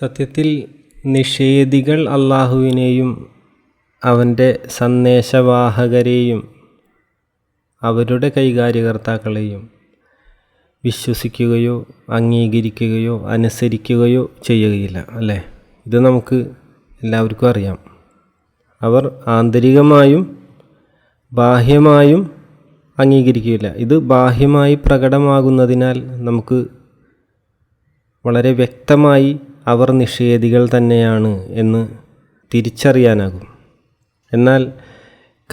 സത്യത്തിൽ നിഷേധികൾ അള്ളാഹുവിനെയും അവന്റെ സന്ദേശവാഹകരെയും അവരുടെ കൈകാര്യകർത്താക്കളെയും വിശ്വസിക്കുകയോ അംഗീകരിക്കുകയോ അനുസരിക്കുകയോ ചെയ്യുകയില്ല അല്ലേ? ഇത് നമുക്ക് എല്ലാവർക്കും അറിയാം. അവർ ആന്തരികമായും ബാഹ്യമായും അംഗീകരിക്കുകയില്ല. ഇത് ബാഹ്യമായി പ്രകടമാകുന്നതിനാൽ നമുക്ക് വളരെ വ്യക്തമായി അവർ നിഷേധികൾ തന്നെയാണ് എന്ന് തിരിച്ചറിയാനാകും. എന്നാൽ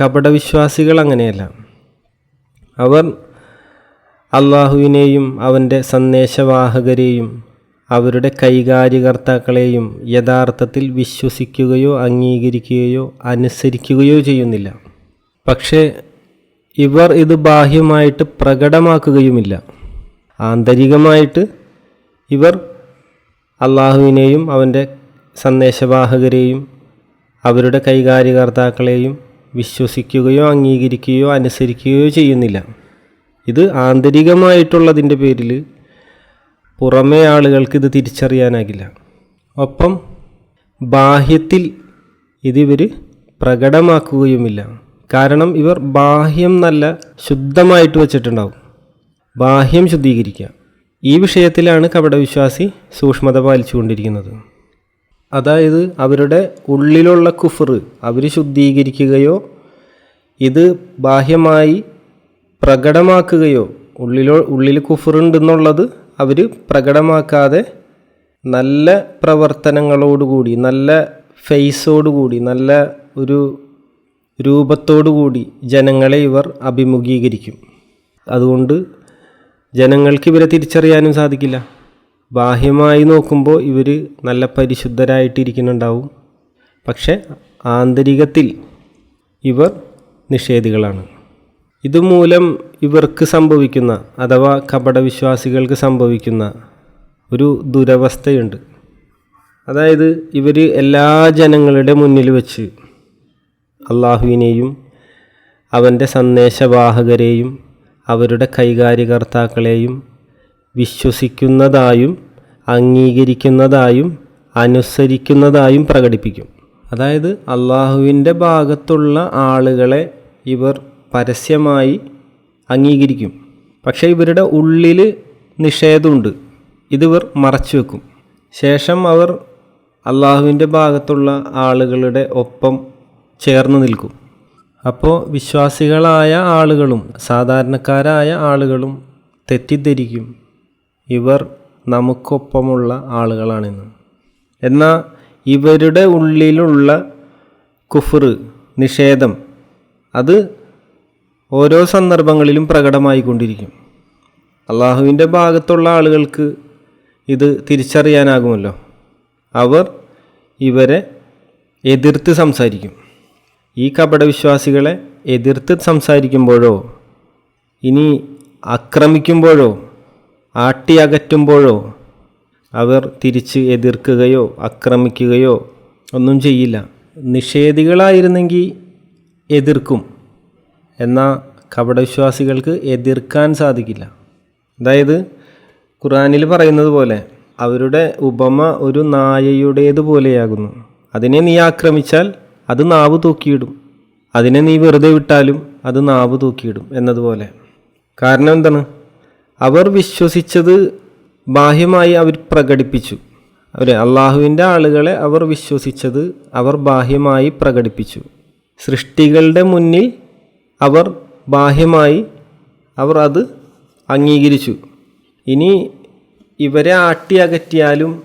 കപടവിശ്വാസികൾ അങ്ങനെയല്ല. അവർ അള്ളാഹുവിനെയും അവന്റെ സന്ദേശവാഹകരെയും അവരുടെ കൈകാര്യകർത്താക്കളെയും യഥാർത്ഥത്തിൽ വിശ്വസിക്കുകയോ അംഗീകരിക്കുകയോ അനുസരിക്കുകയോ ചെയ്യുന്നില്ല. പക്ഷേ ഇവർ ഇത് ബാഹ്യമായിട്ട് പ്രകടമാക്കുകയുമില്ല. ആന്തരികമായിട്ട് ഇവർ അള്ളാഹുവിനെയും അവന്റെ സന്ദേശവാഹകരെയും അവരുടെ കൈകാര്യകർത്താക്കളെയും വിശ്വസിക്കുകയോ അംഗീകരിക്കുകയോ അനുസരിക്കുകയോ ചെയ്യുന്നില്ല. ഇത് ആന്തരികമായിട്ടുള്ളതിന്റെ പേരിൽ പുറമേ ആളുകൾക്ക് ഇത് തിരിച്ചറിയാനാകില്ല. ഒപ്പം ബാഹ്യത്തിൽ ഇതിവർ പ്രകടമാക്കുകയുമില്ല. കാരണം ഇവർ ബാഹ്യം നല്ല ശുദ്ധമായിട്ട് വച്ചിട്ടുണ്ടാവും. ബാഹ്യം ശുദ്ധീകരിക്കുക. ഈ വിഷയത്തിലാണ് കപടവിശ്വാസി സൂക്ഷ്മത പാലിച്ചുകൊണ്ടിരിക്കുന്നത്. അതായത് അവരുടെ ഉള്ളിലുള്ള കുഫർ അവർ ശുദ്ധീകരിക്കുകയോ ഇത് ബാഹ്യമായി പ്രകടമാക്കുകയോ ഉള്ളിലോ ഉള്ളിൽ കുഫറുണ്ടെന്നുള്ളത് അവർ പ്രകടമാക്കാതെ നല്ല പ്രവർത്തനങ്ങളോടുകൂടി നല്ല ഫേസോടുകൂടി നല്ല ഒരു രൂപത്തോടുകൂടി ജനങ്ങളെ ഇവർ അഭിമുഖീകരിക്കും. അതുകൊണ്ട് ജനങ്ങൾക്ക് ഇവരെ തിരിച്ചറിയാനും സാധിക്കില്ല. ബാഹ്യമായി നോക്കുമ്പോൾ ഇവർ നല്ല പരിശുദ്ധരായിട്ടിരിക്കുന്നുണ്ടാവും. പക്ഷെ ആന്തരികത്തിൽ ഇവർ നിഷേധികളാണ്. ഇതുമൂലം ഇവർക്ക് സംഭവിക്കുന്ന അഥവാ കപടവിശ്വാസികൾക്ക് സംഭവിക്കുന്ന ഒരു ദുരവസ്ഥയുണ്ട്. അതായത് ഇവർ എല്ലാ ജനങ്ങളുടെ മുന്നിൽ വെച്ച് അള്ളാഹുവിനെയും അവന്റെ സന്ദേശവാഹകരെയും അവരുടെ കൈകാര്യകർത്താക്കളെയും വിശ്വസിക്കുന്നതായും അംഗീകരിക്കുന്നതായും അനുസരിക്കുന്നതായും പ്രകടിപ്പിക്കും. അതായത് അള്ളാഹുവിന്റെ ഭാഗത്തുള്ള ആളുകളെ ഇവർ പരസ്യമായി അംഗീകരിക്കും. പക്ഷേ ഇവരുടെ ഉള്ളിൽ നിഷേധമുണ്ട്. ഇതിവർ മറച്ചു വെക്കും. ശേഷം അവർ അള്ളാഹുവിന്റെ ഭാഗത്തുള്ള ആളുകളുടെ ഒപ്പം ചേർന്ന് നിൽക്കും. അപ്പോൾ വിശ്വാസികളായ ആളുകളും സാധാരണക്കാരായ ആളുകളും തെറ്റിദ്ധരിക്കും. ഇവർ നമുക്കൊപ്പമുള്ള ആളുകളാണെന്ന്. എന്നാൽ ഇവരുടെ ഉള്ളിലുള്ള കുഫർ നിഷേധം അത് ഓരോ സന്ദർഭങ്ങളിലും പ്രകടമായിക്കൊണ്ടിരിക്കും. അള്ളാഹുവിന്റെ ഭാഗത്തുള്ള ആളുകൾക്ക് ഇത് തിരിച്ചറിയാനാകുമല്ലോ. അവർ ഇവരെ എതിർത്ത് സംസാരിക്കും. ഈ കപടവിശ്വാസികളെ എതിർത്ത് സംസാരിക്കുമ്പോഴോ ഇനി ആക്രമിക്കുമ്പോഴോ ആട്ടി അകറ്റുമ്പോഴോ അവർ തിരിച്ച് എതിർക്കുകയോ ആക്രമിക്കുകയോ ഒന്നും ചെയ്യില്ല. നിഷേധികളായിരുന്നെങ്കിൽ എതിർക്കും. എന്നാൽ കപടവിശ്വാസികൾക്ക് എതിർക്കാൻ സാധിക്കില്ല. അതായത് ഖുറാനിൽ പറയുന്നത് പോലെ അവരുടെ ഉപമ ഒരു നായയുടേതുപോലെയാകുന്നു. അതിനെ നീ ആക്രമിച്ചാൽ അത് നാവ് തൂക്കിയിടും. അതിനെ നീ വെറുതെ വിട്ടാലും അത് നാവ് തൂക്കിയിടും എന്നതുപോലെ. കാരണം എന്താണ്? അവർ വിശ്വസിച്ചത് ബാഹ്യമായി അവർ പ്രകടിപ്പിച്ചു. അവർ അള്ളാഹുവിന്റെ ആളുകളെ അവർ വിശ്വസിച്ചത് അവർ ബാഹ്യമായി പ്രകടിപ്പിച്ചു. സൃഷ്ടികളുടെ മുന്നിൽ അവർ ബാഹ്യമായി അവർ അത് അംഗീകരിച്ചു. ഇനി ഇവരെ ആട്ടി അകറ്റിയാലും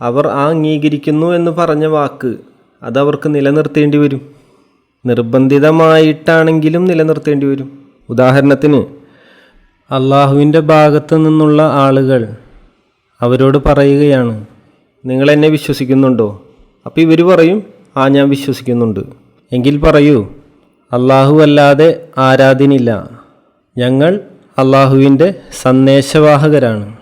അവർ ആ അംഗീകരിക്കുന്നു എന്ന് പറഞ്ഞ വാക്ക് അതവർക്ക് നിലനിർത്തേണ്ടി വരും. നിർബന്ധിതമായിട്ടാണെങ്കിലും നിലനിർത്തേണ്ടി വരും. ഉദാഹരണത്തിന് അള്ളാഹുവിന്റെ ഭാഗത്തു നിന്നുള്ള ആളുകൾ അവരോട് പറയുകയാണ് നിങ്ങൾ എന്നെ വിശ്വസിക്കുന്നുണ്ടോ? അപ്പോൾ ഇവർ പറയും ആ ഞാൻ വിശ്വസിക്കുന്നുണ്ട്. എങ്കിൽ പറയൂ അള്ളാഹു അല്ലാതെ ആരാധനില്ല ഞങ്ങൾ അള്ളാഹുവിന്റെ സന്ദേശവാഹകരാണ്.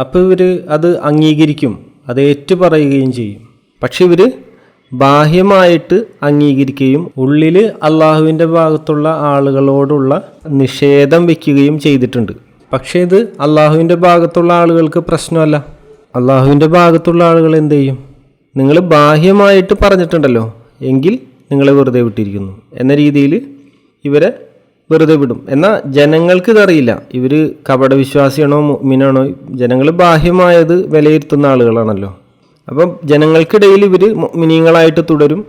അപ്പോൾ ഇവർ അത് അംഗീകരിക്കും അത് ഏറ്റു പറയുകയും ചെയ്യും. പക്ഷെ ഇവർ ബാഹ്യമായിട്ട് അംഗീകരിക്കുകയും ഉള്ളിൽ അള്ളാഹുവിന്റെ ഭാഗത്തുള്ള ആളുകളോടുള്ള നിഷേധം വയ്ക്കുകയും ചെയ്തിട്ടുണ്ട്. പക്ഷേ ഇത് അള്ളാഹുവിന്റെ ഭാഗത്തുള്ള ആളുകൾക്ക് പ്രശ്നമല്ല. അള്ളാഹുവിന്റെ ഭാഗത്തുള്ള ആളുകൾ എന്ത് ചെയ്യും? നിങ്ങൾ ബാഹ്യമായിട്ട് പറഞ്ഞിട്ടുണ്ടല്ലോ എങ്കിൽ നിങ്ങളെ വെറുതെ വിട്ടിരിക്കുന്നു. എന്ന രീതിയിൽ ഇവരെ വെറുതെ വിടും. എന്നാൽ ജനങ്ങൾക്ക് ഇതറിയില്ല. ഇവർ കപടവിശ്വാസിയാണോ മുഅ്മിനാണോ? ജനങ്ങൾ ബാഹ്യമായത് വിലയിരുത്തുന്ന ആളുകളാണല്ലോ. അപ്പം ജനങ്ങൾക്കിടയിൽ ഇവർ മിനിങ്ങളായിട്ട് തുടരും.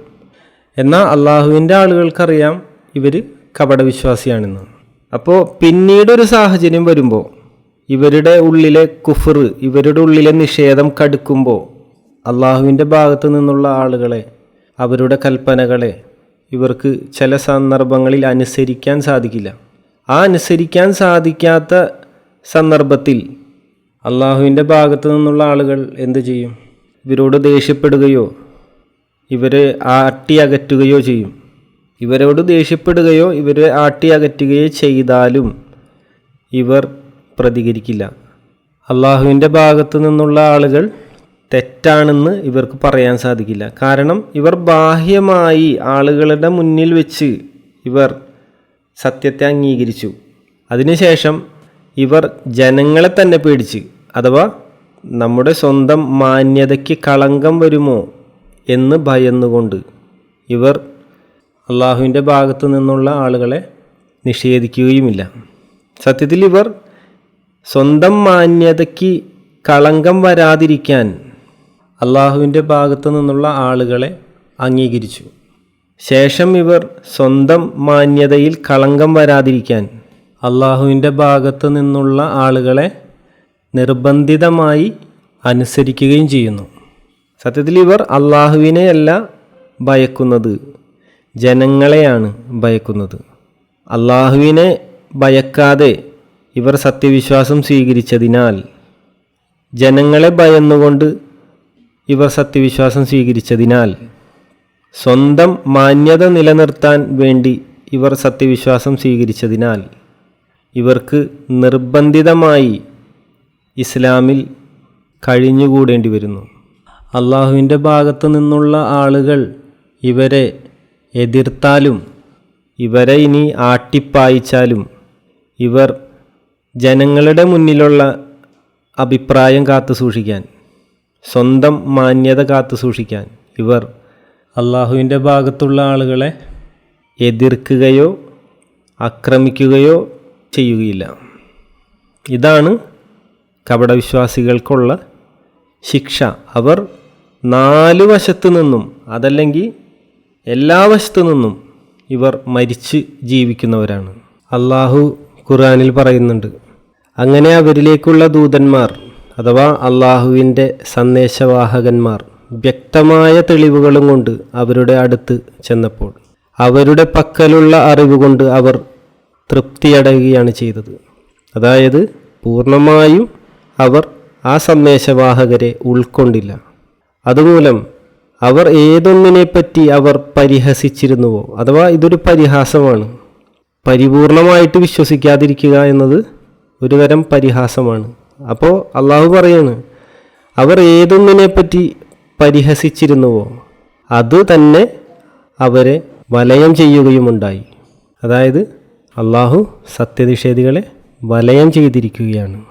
എന്നാൽ അള്ളാഹുവിന്റെ ആളുകൾക്കറിയാം ഇവർ കപടവിശ്വാസിയാണെന്ന്. അപ്പോൾ പിന്നീടൊരു സാഹചര്യം വരുമ്പോൾ ഇവരുടെ ഉള്ളിലെ കുഫർ ഇവരുടെ ഉള്ളിലെ നിഷേധം കടുക്കുമ്പോൾ അള്ളാഹുവിന്റെ ഭാഗത്തു നിന്നുള്ള ആളുകളെ അവരുടെ കൽപ്പനകളെ ഇവർക്ക് ചില സന്ദർഭങ്ങളിൽ അനുസരിക്കാൻ സാധിക്കില്ല. ആ അനുസരിക്കാൻ സാധിക്കാത്ത സന്ദർഭത്തിൽ അള്ളാഹുവിന്റെ ഭാഗത്തു നിന്നുള്ള ആളുകൾ എന്തു ചെയ്യും? ഇവരോട് ദേഷ്യപ്പെടുകയോ ഇവരെ ആട്ടി അകറ്റുകയോ ചെയ്യും. ഇവരോട് ദേഷ്യപ്പെടുകയോ ഇവരെ ആട്ടി അകറ്റുകയോ ചെയ്താലും ഇവർ പ്രതികരിക്കില്ല. അള്ളാഹുവിന്റെ ഭാഗത്തു നിന്നുള്ള ആളുകൾ തെറ്റാണെന്ന് ഇവർക്ക് പറയാൻ സാധിക്കില്ല. കാരണം ഇവർ ബാഹ്യമായി ആളുകളുടെ മുന്നിൽ വെച്ച് ഇവർ സത്യത്തെ അംഗീകരിച്ചു. അതിനുശേഷം ഇവർ ജനങ്ങളെ തന്നെ പേടിച്ച് അഥവാ നമ്മുടെ സ്വന്തം മാന്യതയ്ക്ക് കളങ്കം വരുമോ എന്ന് ഭയന്നുകൊണ്ട് ഇവർ അള്ളാഹുവിന്റെ ഭാഗത്തു നിന്നുള്ള ആളുകളെ നിഷേധിക്കുകയുമില്ല. സത്യത്തിൽ ഇവർ സ്വന്തം മാന്യതയ്ക്ക് കളങ്കം വരാതിരിക്കാൻ അള്ളാഹുവിന്റെ ഭാഗത്തു നിന്നുള്ള ആളുകളെ അംഗീകരിച്ചു. ശേഷം ഇവർ സ്വന്തം മാന്യതയിൽ കളങ്കം വരാതിരിക്കാൻ അള്ളാഹുവിന്റെ ഭാഗത്തു നിന്നുള്ള ആളുകളെ നിർബന്ധിതമായി അനുസരിക്കുകയും ചെയ്യുന്നു. സത്യത്തിൽ ഇവർ അള്ളാഹുവിനെയല്ല ഭയക്കുന്നത് ജനങ്ങളെയാണ് ഭയക്കുന്നത്. അള്ളാഹുവിനെ ഭയക്കാതെ ഇവർ സത്യവിശ്വാസം സ്വീകരിച്ചതിനാൽ ജനങ്ങളെ ഭയന്നുകൊണ്ട് ഇവർ സത്യവിശ്വാസം സ്വീകരിച്ചതിനാൽ സ്വന്തം മാന്യത നിലനിർത്താൻ വേണ്ടി ഇവർ സത്യവിശ്വാസം സ്വീകരിച്ചതിനാൽ ഇവർക്ക് നിർബന്ധിതമായി ഇസ്ലാമിൽ കഴിഞ്ഞുകൂടേണ്ടി വരുന്നു. അള്ളാഹുവിന്റെ ഭാഗത്തു നിന്നുള്ള ആളുകൾ ഇവരെ എതിർത്താലും ഇവരെ ഇനി ആട്ടിപ്പായിച്ചാലും ഇവർ ജനങ്ങളുടെ മുന്നിലുള്ള അഭിപ്രായം കാത്തു സൂക്ഷിക്കാൻ സ്വന്തം മാന്യത കാത്തു സൂക്ഷിക്കാൻ ഇവർ അള്ളാഹുവിന്റെ ഭാഗത്തുള്ള ആളുകളെ എതിർക്കുകയോ ആക്രമിക്കുകയോ ചെയ്യുകയില്ല. ഇതാണ് കപടവിശ്വാസികൾക്കുള്ള ശിക്ഷ. അവർ നാല് വശത്തു നിന്നും അതല്ലെങ്കിൽ എല്ലാ വശത്തു നിന്നും ഇവർ മരിച്ച് ജീവിക്കുന്നവരാണ്. അള്ളാഹു ഖുറാനിൽ പറയുന്നുണ്ട് അങ്ങനെ അവരിലേക്കുള്ള ദൂതന്മാർ അഥവാ അള്ളാഹുവിന്റെ സന്ദേശവാഹകന്മാർ വ്യക്തമായ തെളിവുകളും കൊണ്ട് അവരുടെ അടുത്ത് ചെന്നപ്പോൾ അവരുടെ പക്കലുള്ള അറിവ് കൊണ്ട് അവർ തൃപ്തിയടയുകയാണ് ചെയ്തത്. അതായത് പൂർണമായും അവർ ആ സന്ദേശവാഹകരെ ഉൾക്കൊണ്ടില്ല. അതുമൂലം അവർ ഏതൊന്നിനെപ്പറ്റി അവർ പരിഹസിച്ചിരുന്നുവോ? അഥവാ ഇതൊരു പരിഹാസമാണ്. പരിപൂർണമായിട്ട് വിശ്വസിക്കാതിരിക്കുക എന്നത് ഒരുതരം പരിഹാസമാണ്. അപ്പോൾ അള്ളാഹു പറയാണ് അവർ ഏതൊന്നിനെപ്പറ്റി പരിഹസിച്ചിരുന്നുവോ അത് തന്നെ അവരെ വലയം ചെയ്യുകയുമുണ്ടായി. അതായത് അള്ളാഹു സത്യനിഷേധികളെ വലയം ചെയ്തിരിക്കുകയാണ്.